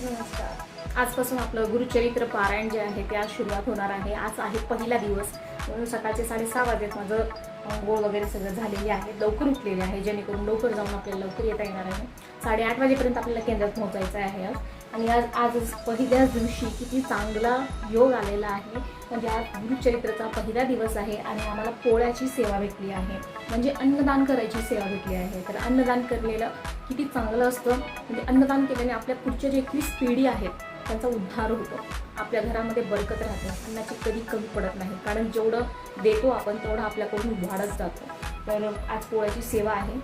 नमस्कार. आजपासून आपलं गुरुचरित्र पारायण जे आहे ते आज सुरुवात होणार आहे. आज आहे पहिला दिवस. म्हणून सकाळचे साडेसहा वाजेत माझं गोळ वगैरे सगळं झालेली आहे. लवकर उठलेली आहे जेणेकरून लवकर जाऊन आपल्याला लवकर येता येणार आहे. साडेआठ वाजेपर्यंत आपल्याला केंद्रात पोहोचायचं आहे आज. आणि आज आज पहिल्याच दिवशी किती चांगला योग आलेला आहे. म्हणजे आज गुरुचरित्राचा पहिला दिवस आहे आणि आम्हाला पोळ्याची सेवा भेटली आहे. म्हणजे अन्नदान करायची सेवा भेटली आहे. तर अन्नदान केलेलं किती चांगलं असतं. म्हणजे अन्नदान केल्याने आपल्या पुढच्या जे एकवीस पिढी आहेत त्यांचा उद्धार होतो. आपल्या घरामध्ये बरकत राहते. अन्नाची कधी कमी पडत नाही. कारण जेवढं देतो आपण तेवढं आपल्याकडून वाढत जातं. तर आज पोळ्याची सेवा आहे.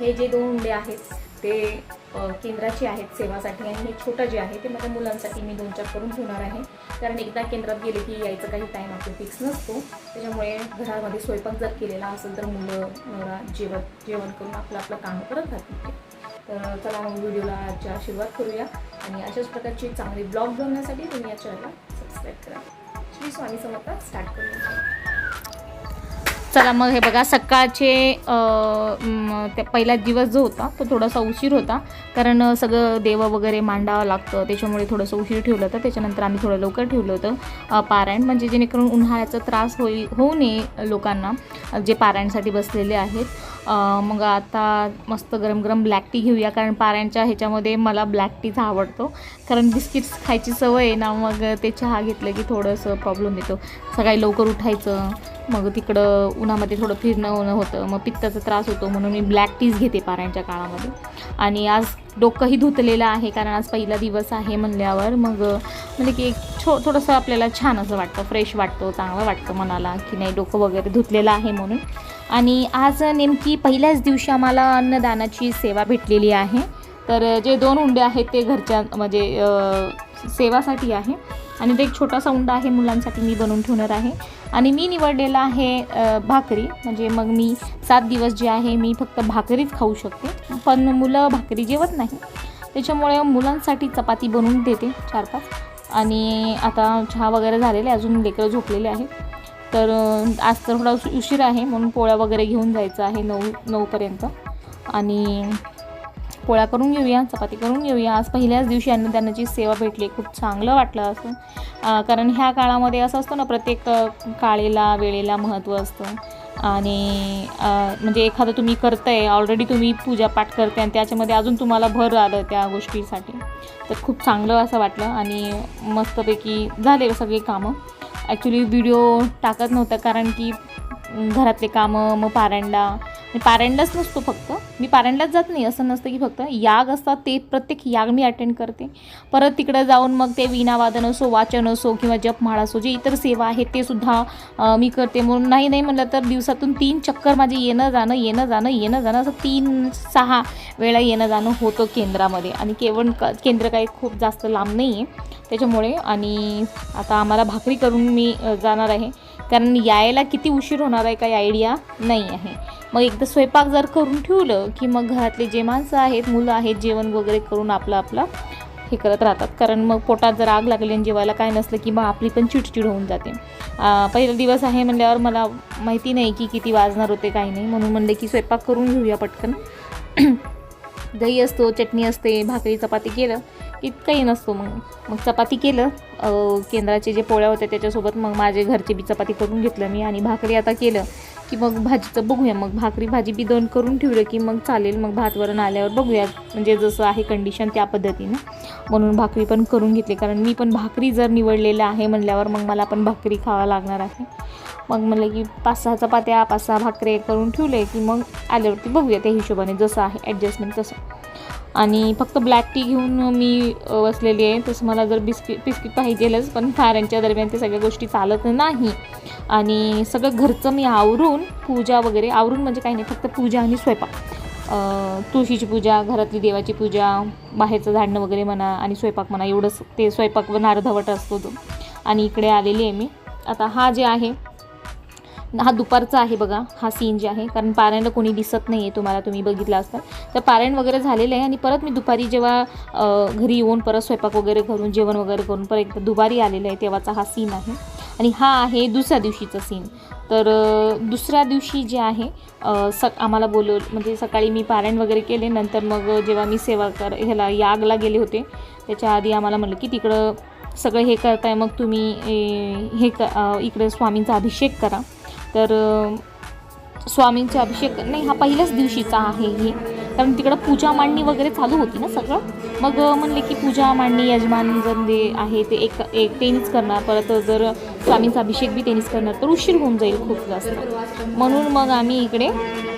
हे जे दोन उंडे आहेत ते केंद्राची केंद्राचे आहेत सेवासाठी आणि हे छोटं जे आहे ते माझ्या मुलांसाठी मी दोन चार करून ठेवणार आहे. कारण एकदा केंद्रात गेले की यायचं काही टाईम आपलं फिक्स नसतो. त्याच्यामुळे घरामध्ये स्वयंपाक जर केलेला असेल तर मुलं नवरा जेवण जेवण करून आपलं आपलं काम करत राहतील तर चला मग व्हिडिओला आजच्या सुरुवात करूया. आणि अशाच प्रकारची चांगली ब्लॉग बनवण्यासाठी तुम्ही या चॅनलला सबस्क्राईब करा. श्री स्वामी समर्थ स्टार्ट करूया. चला मग हे बघा सकाळचे त्या पहिला दिवस जो होता तो थोडासा उशीर होता. कारण सगळं देवं वगैरे मांडावं लागतं. त्याच्यामुळे थोडंसं उशीर ठेवलं होतं. त्याच्यानंतर आम्ही थोडं लवकर ठेवलं होतं. पारायण. म्हणजे जेणेकरून उन्हाळ्याचा त्रास होई होऊ नये लोकांना. जे पारायणसाठी बसलेले आहेत. मग आता मस्त गरम गरम ब्लॅक टी घेऊया कारण पाऱ्यांच्या ह्याच्यामध्ये मला ब्लॅक टीच आवडतो. कारण बिस्किट्स खायची सवय आहे ना मग ते चहा घेतलं की थोडंसं प्रॉब्लेम येतो. सकाळी लवकर उठायचं मग तिकडं उन्हामध्ये थोडं फिरणं होणं होतं मग पित्ताचा त्रास होतो म्हणून मी ब्लॅक टीच घेते पाऱ्यांच्या काळामध्ये. आणि आज डोकंही धुतलेलं आहे कारण आज पहिला दिवस आहे म्हणल्यावर मग म्हणजे की एक छो थोडंसं आपल्याला छान असं वाटतं फ्रेश वाटतं चांगलं वाटतं मनाला की नाही डोकं वगैरे धुतलेलं आहे म्हणून. आणि आज नेमकी पहिल्याच दिवशी आम्हाला अन्नदानाची सेवा भेटलेली आहे. तर जे दोन उंडे आहेत ते घरच्या म्हणजे सेवासाठी आहे. आणि ते एक छोटासा उंडा आहे मुलांसाठी मी बनवून ठेवणार आहे. आणि मी निवडलेला आहे भाकरी. म्हणजे मग मी सात दिवस जे आहे मी फक्त भाकरीच खाऊ शकते. पण मुलं भाकरी जेवत नाही. त्याच्यामुळे मुलांसाठी चपाती बनवून देते चार पाच आणि आता चहा वगैरे झालेले अजून लेकरं झोपलेले आहेत. तर आज तर थोडा उश- उशीर आहे म्हणून पोळ्या वगैरे घेऊन जायचं आहे नऊ नऊपर्यंत आणि पोळ्या करून घेऊया चपाती करून घेऊया. आज पहिल्याच दिवशी अन्नदानाची सेवा भेटली खूप चांगलं वाटलं असं. कारण ह्या काळामध्ये असं असतं ना प्रत्येक काळेला वेळेला महत्त्व असतं. आणि म्हणजे एखादं तुम्ही करताय ऑलरेडी तुम्ही पूजापाठ करते आणि त्याच्यामध्ये अजून तुम्हाला भर आलं त्या गोष्टीसाठी. तर खूप चांगलं असं वाटलं आणि मस्तपैकी झाले सगळे कामं. ॲक्च्युली व्हिडिओ टाकत नव्हतं कारण की घरातले कामं मग पारायणला पारायणलाच नसतो फक्त. मी पारायणलाच जात नाही असं नसतं की फक्त याग असतात ते प्रत्येक याग मी अटेंड करते. परत तिकडं जाऊन मग ते वीणावादन असो वाचन असो किंवा जपमाळ असो जे इतर सेवा आहेत ते सुद्धा मी करते. म्हणून नाही नाही म्हणलं तर दिवसातून तीन चक्कर माझे येणं जाणं येणं जाणं येणं जाणं असं तीन सहा वेळा येणं जाणं होतं केंद्रामध्ये. आणि केवळ क केंद्र काही खूप जास्त लांब नाही आहे त्याच्यामुळे आणि आता आम्हाला भाकरी करून मी जाणार आहे. कारण यायला किती उशीर होणार आहे काही आयडिया नाही आहे. मग एकदा स्वयंपाक जर करून ठेवलं की मग घरातले जे माणसं आहेत मुलं आहेत जेवण वगैरे करून आपलं आपलं हे करत राहतात. कारण मग पोटात जर आग लागली आणि जेवायला काय नसलं की मग आपली पण चिडचिड होऊन जाते. पहिला दिवस आहे म्हणल्यावर मला माहिती नाही की किती वाजणार होते काही नाही. म्हणून म्हणले की स्वयंपाक करून घेऊया पटकन. दही असतो चटणी असते भाकरी चपाती केलं. की नसतो मग. मग चपाती केलं. केंद्राचे जे पोळ्या होत्या त्याच्यासोबत मग माझे घरचे बी चपाती करून घेतलं मी आणि भाकरी आता केलं की मग भाजीचं बघूया. मग भाकरी भाजी बी दोन करून ठेवलं की मग चालेल. मग भात वरण आल्यावर बघूया. म्हणजे जसं आहे कंडिशन त्या पद्धतीनं. म्हणून भाकरी पण करून घेतली. कारण मी पण भाकरी जर निवडलेलं आहे म्हणल्यावर मग मला पण भाकरी खावा लागणार आहे. मग म्हणलं की पाच सहा चपात्या पाच सहा भाकरे करून ठेवले की मग आल्यावरती बघूया त्या हिशोबाने जसं आहे ॲडजस्टमेंट तसं. आणि फक्त ब्लॅक टी घेऊन मी बसलेली आहे. तसं मला जर बिस्किट बिस्किट पाहिजेलच पण फाऱ्यांच्या दरम्यान ते सगळ्या गोष्टी चालत नाही. आणि सगळं घरचं मी आवरून पूजा वगैरे आवरून म्हणजे काही नाही फक्त पूजा आणि स्वयंपाक. तुळशीची पूजा घरातली देवाची पूजा बाहेरचं झाडणं वगैरे म्हणा आणि स्वयंपाक म्हणा एवढंच ते स्वयंपाक व अर्धवट असतो तो. आणि इकडे आलेली आहे मी. आता हा जे आहे हा दुपारचा आहे बघा हा सीन जे आहे. कारण पारायणला कोणी दिसत नाही आहे तुम्हाला तुम्ही बघितलं असता तर पारायण वगैरे झालेलं आहे आणि परत मी दुपारी जेव्हा घरी येऊन परत स्वयंपाक वगैरे करून जेवण वगैरे करून परत एकदा दुपारी आलेलं आहे तेव्हाचा हा सीन आहे. आणि हा आहे दुसऱ्या दिवशीचा सीन तर दुसऱ्या दिवशी जे आहे सक स आम्हाला बोलव म्हणजे सकाळी मी पारायण वगैरे केले नंतर मग जेव्हा मी सेवा कर ह्याला यागला गेले होते त्याच्या आधी आम्हाला म्हणलं की तिकडं सगळं हे करताय मग तुम्ही हे क इकडे स्वामींचा अभिषेक करा. तर स्वामींचे स्वामींचा अभिषेक नाही हा पहिल्याच दिवशीचा आहे हे. कारण तिकडं पूजा मांडणी वगैरे चालू होती ना सगळं. मग म्हणले की पूजा मांडणी यजमान जर जे आहे ते एक एक तेनीच करणार. परत जर स्वामींचा अभिषेक बी तेनीच करणार तर उशीर होऊन जाईल खूप जास्त. म्हणून मग आम्ही इकडे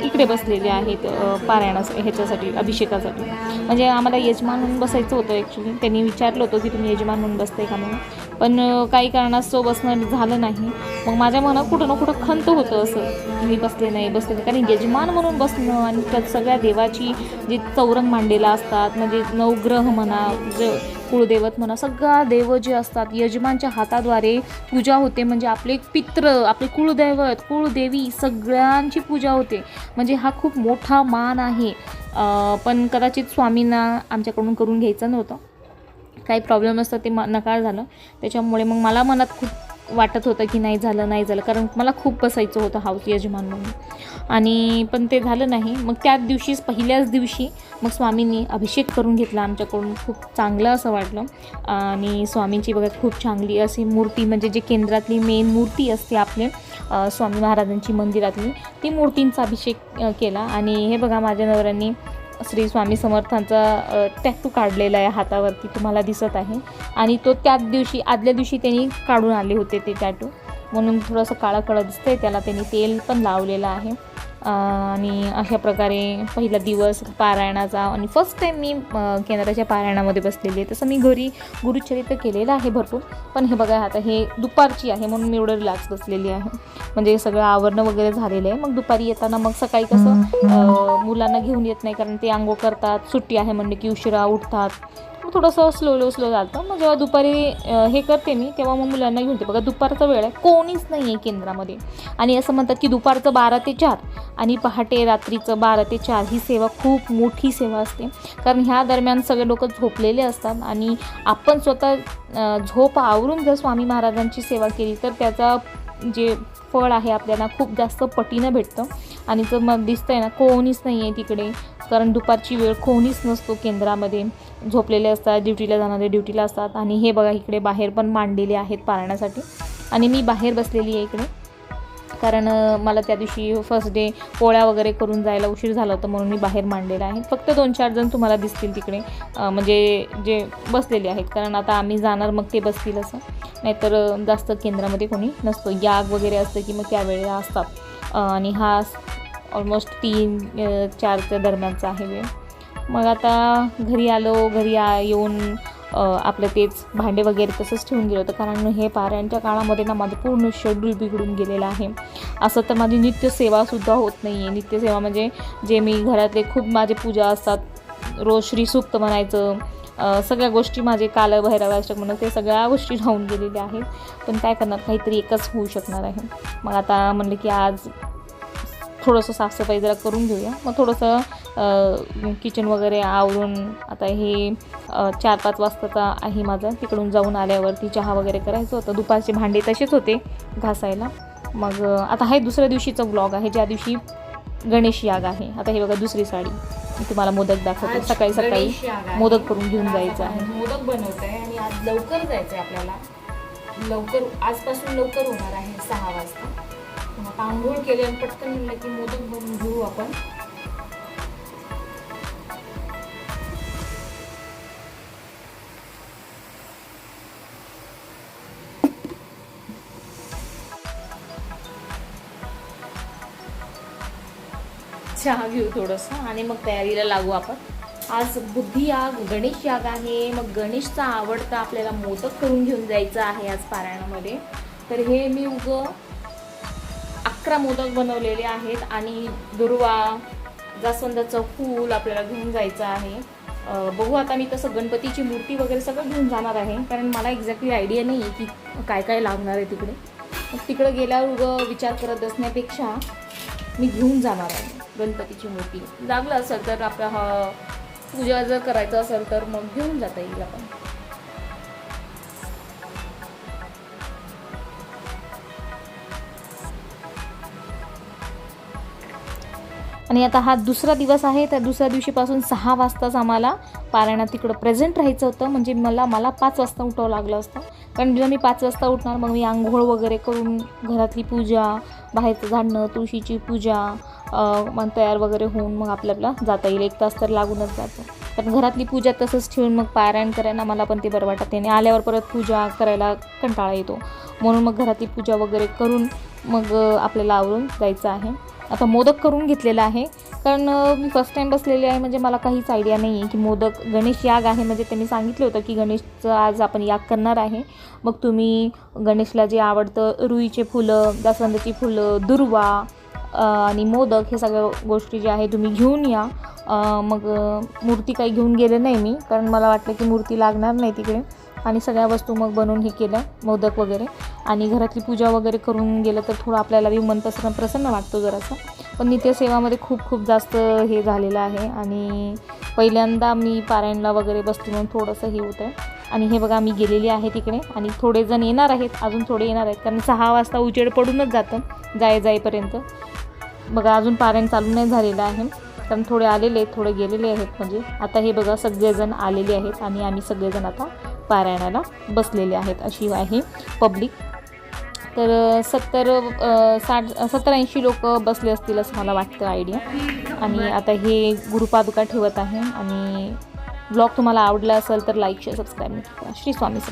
इकडे बसलेले आहेत पारायणास ह्याच्यासाठी अभिषेकासाठी. म्हणजे आम्हाला यजमान म्हणून बसायचं होतं ॲक्च्युली त्यांनी विचारलं होतं की तुम्ही यजमान म्हणून बसताय का म्हणून. पण काही कारणास्तव बसणं झालं नाही. मग माझ्या मनात कुठं ना कुठं खंत होतं असं मी बसले नाही बसले नाही. कारण यजमान म्हणून बसणं आणि त्यात सगळ्या देवाची जे चौरंग मांडलेला असतात म्हणजे नवग्रह म्हणा जे कुळदेवत म्हणा सगळा देव जे असतात यजमानच्या हाताद्वारे पूजा होते. म्हणजे आपले पित्र आपले कुळदैवत कुळदेवी सगळ्यांची पूजा होते. म्हणजे हा खूप मोठा मान आहे. पण कदाचित स्वामींना आमच्याकडून करून घ्यायचं नव्हतं. काही प्रॉब्लेम असतं ते म नकार झालं. त्याच्यामुळे मग मला मनात खूप वाटत होतं की नाही झालं नाही झालं. कारण मला खूप बसायचं होतं हाऊस यजमान म्हणून. आणि पण ते झालं नाही. मग त्याच दिवशीच पहिल्याच दिवशी मग स्वामींनी अभिषेक करून घेतला आमच्याकडून. खूप चांगलं असं वाटलं. आणि स्वामींची बघा खूप चांगली अशी मूर्ती म्हणजे जे केंद्रातली मेन मूर्ती असते आपले स्वामी महाराजांची मंदिरातली ती मूर्तींचा अभिषेक केला. आणि हे बघा माझ्या नवऱ्यांनी श्री स्वामी समर्थांचा टॅटू काढलेला आहे हातावरती तुम्हाला दिसत आहे. आणि तो त्याच दिवशी आदल्या दिवशी त्यांनी काढून आले होते ते टॅटू. म्हणून थोडंसं काळं काळं दिसतंय त्याला त्यांनी तेल पण लावलेलं आहे. आणि अशा प्रकारे पहिला दिवस पारायणाचा आणि फर्स्ट टाईम मी केंद्राच्या पारायणामध्ये बसलेली आहे. तसं मी घरी गुरुचरित्र केलेलं आहे भरपूर. पण हे बघा आता हे दुपारची आहे म्हणून मी एवढं रिलॅक्स बसलेली आहे. म्हणजे सगळं आवरणं वगैरे झालेलं आहे. मग दुपारी येताना मग सकाळी कसं मुलांना घेऊन येत नाही कारण ते आंघोळ करतात सुट्टी आहे म्हणले की उशिरा उठतात. मग थोडंसं स्लो स्लो चालतं मग जेव्हा दुपारी हे करते मी तेव्हा मग मुलांना घेऊन येते. बघा दुपारचा वेळ आहे. कोणीच नाही आहे केंद्रामध्ये. आणि असं म्हणतात की दुपारचं बारा ते चार आणि पहाटे रात्रीचं बारा ते चार ही सेवा खूप मोठी सेवा असते. कारण ह्या दरम्यान सगळे लोक झोपलेले असतात आणि आपण स्वतः झोप आवरून जर स्वामी महाराजांची सेवा केली तर त्याचा जे फळ आहे आपल्याला खूप जास्त पटीनं भेटतं. आणि जर मग दिसतंय ना कोणीच नाही आहे तिकडे. कारण दुपारची वेळ कोणीच नसतो केंद्रामध्ये. झोपलेले असतात ड्युटीला जाणारे ड्युटीला असतात आणि हे बघा इकडे बाहेर पण मांडलेले आहेत पाळण्यासाठी आणि मी बाहेर बसलेली आहे इकडे. कारण मला त्या दिवशी फर्स्ट डे पोळ्या वगैरे करून जायला उशीर झाला होता म्हणून मी बाहेर मांडलेला आहे. फक्त दोन चार जण तुम्हाला दिसतील तिकडे. म्हणजे जे बसलेले आहेत. कारण आता आम्ही जाणार मग ते बसतील असं. नाहीतर जास्त केंद्रामध्ये कोणी नसतो. याग वगैरे असतं की मग त्यावेळेला असतात. आणि हा ऑलमोस्ट तीन चारच्या दरम्यानचा आहे वेळ. मग आता घरी आलो घरी आ येऊन आपलं तेच भांडे वगैरे तसंच ठेवून गेलं होतं. कारण हे पाऱ्यांच्या काळामध्ये ना माझं पूर्ण शेड्यूल बिघडून गेलेलं आहे. असं तर माझी नित्यसेवासुद्धा होत नाही आहे नित्यसेवा म्हणजे जे मी घरातले खूप माझे पूजा असतात रोज श्रीसूक्त म्हणायचं सगळ्या गोष्टी माझे काल भैरवाष्टक म्हणून ते सगळ्या गोष्टी राहून गेलेल्या आहेत. पण काय करणार काहीतरी एकच होऊ शकणार आहे. मग आता म्हणलं की आज थोडंसं साफसफाई जरा करून घेऊया. मग थोडंसं किचन वगैरे आवरून आता हे चार पाच वाजताचा आहे माझं. तिकडून जाऊन आल्यावरती चहा वगैरे करायचं होतं. दुपारचे भांडे तसेच होते घासायला. मग आता हे दुसऱ्या दिवशीचा ब्लॉग आहे. ज्या दिवशी गणेश याग आहे. आता हे बघा दुसरी साडी. तुम्हाला मोदक दाखवते. सकाळी सकाळी मोदक करून घेऊन जायचं आहे. मोदक बनवत आहे आणि आज लवकर जायचं आहे आपल्याला. लवकर आजपासून लवकर होणार आहे सहा वाजता. मग आंघोळ पटकन म्हणलं की मोदक बनवून घेऊ आपण. चहा घेऊ थोडंसं आणि मग तयारीला लागू आपण. आज बुद्धी याग गणेश याग आहे. मग गणेशचा आवडता आपल्याला मोदक करून घेऊन जायचं आहे आज पारायणामध्ये. तर हे मी उग अकरा मोदक बनवलेले आहेत आणि दुर्वा जास्वंदाचं फूल आपल्याला घेऊन जायचं आहे. बघू आता मी तसं गणपतीची मूर्ती वगैरे सगळं घेऊन जाणार आहे. कारण मला एक्झॅक्टली आयडिया नाही आहे की काय काय लागणार आहे तिकडे. मग तिकडं गेल्यावर उगं विचार करत असण्यापेक्षा मी घेऊन जाणार आहे गणपतीची मूर्ती. लागलं असेल तर आपल्या हा पूजा जर करायचं असेल तर मग घेऊन जाता येईल आपण. आणि आता हा दुसरा दिवस आहे त्या दुसऱ्या दिवशीपासून सहा वाजताच आम्हाला पारायणात तिकडं प्रेझेंट राहायचं होतं. म्हणजे मला मला पाच वाजता उठावं लागलं असतं. कारण जेव्हा मी पाच वाजता उठणार मग मी आंघोळ वगैरे करून घरातली पूजा बाहेरचं झाडणं तुळशीची पूजा मन मग तयार वगैरे होऊन मग आपल्याला जाता येईल. एक तास तर लागूनच जातो. कारण घरातली पूजा तसंच ठेवून मग पारायण करायला मला पण ते बरं वाटत नाही. आणि आल्यावर परत पूजा करायला कंटाळा येतो. म्हणून मग घरातली पूजा वगैरे करून मग आपल्याला आवरून जायचं आहे. आता मोदक करून घेतलेला आहे. कारण मी फर्स्ट टाईम बसलेली आहे म्हणजे मला काहीच आयडिया नाही आहे की मोदक गणेश याग आहे. म्हणजे त्यांनी सांगितलं होतं की गणेशचं आज आपण याग करणार आहे. मग तुम्ही गणेशला जे आवडतं रुईचे फुलं जास्वंदाची फुलं दुर्वा आणि मोदक हे सगळ्या गोष्टी ज्या आहे तुम्ही घेऊन या. मग मूर्ती काही घेऊन गेले नाही मी कारण मला वाटलं की मूर्ती लागणार नाही तिकडे. आणि सगळ्या वस्तू मग बनवून हे केलं मोदक वगैरे. आणि घरातली पूजा वगैरे करून गेलं तर थोडं आपल्याला बी मन प्रसन्न प्रसन्न वाटतो जरासं. पण नित्यसेवामध्ये खूप खूप जास्त हे झालेलं आहे. आणि पहिल्यांदा मी पारायणला वगैरे बसते म्हणून थोडंसं हे होतं आणि हे बघा मी गेलेली आहे तिकडे. आणि थोडे जण येणार आहेत. अजून थोडे येणार आहेत. कारण सहा वाजता उजेड पडूनच जातं. जाय जाईपर्यंत. बघा अजून पारायण चालू नाही झालेलं आहे. कारण थोडे आलेले आहेत थोडे गेलेले आहेत म्हणजे. आता हे बघा सगळेजण आलेले आहेत. आणि आम्ही सगळेजण आता पारायणाला बसलेले आहेत अशी आहे पब्लिक. तर सत्तर साठ सत्तर ऐंशी लोक बसले असतील असं मला वाटतं आयडिया आणि आता हे गुरुपादुका ठेवत आहे आणि ब्लॉग तुम्हाला आवडला असेल तर लाईक शेअर सबस्क्राईब नक्की करा. श्री स्वामी